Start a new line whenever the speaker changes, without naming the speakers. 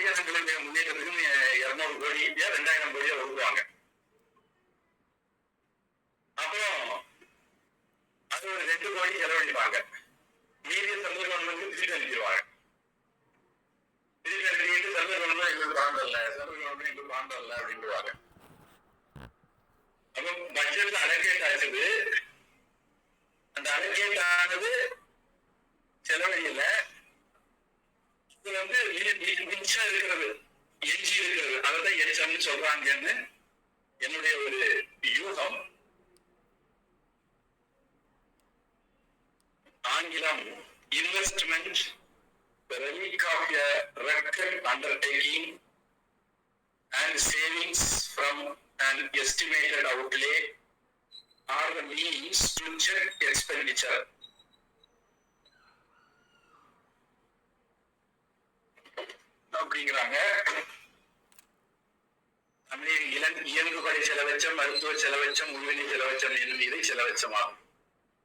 கோடியா ரெண்டாயிரம் கோடியா ஒதுக்குவாங்க. அப்புறம் அது ஒரு ரெண்டு கோடி செலவழிப்பாங்க. மீதிய சென்ட்ரல் கவர்மெண்ட் திருப்பி அனுப்பிடுவாங்க. திருப்பி அனுப்பிட்டு கவர்மெண்ட் எங்களுக்கு இல்ல சென்ட்ரல் கவர்மெண்ட் எங்களுக்கு பாண்ட் இல்ல அப்படின்டுவாங்க அப்ப பட்ஜெட்ல அலோகேட் ஆச்சுது. மிச்சம் இருக்கிறது எஞ்சி இருக்கிறது அதான் எச்சம்னு சொல்றாங்கன்னு என்னுடைய ஒரு யூகம் ஆங்கிலம் investment relic of a record undertaking and savings from an estimated outlay are the means to check expenditure. அப்படிங்கிறாங்க தமிழில் இளம் இயங்குபடை செலவச்சம் மருத்துவ செலவச்சம் உள்வெளி செலவச்சம் என்னும் இதை செலவச்சமாகும்.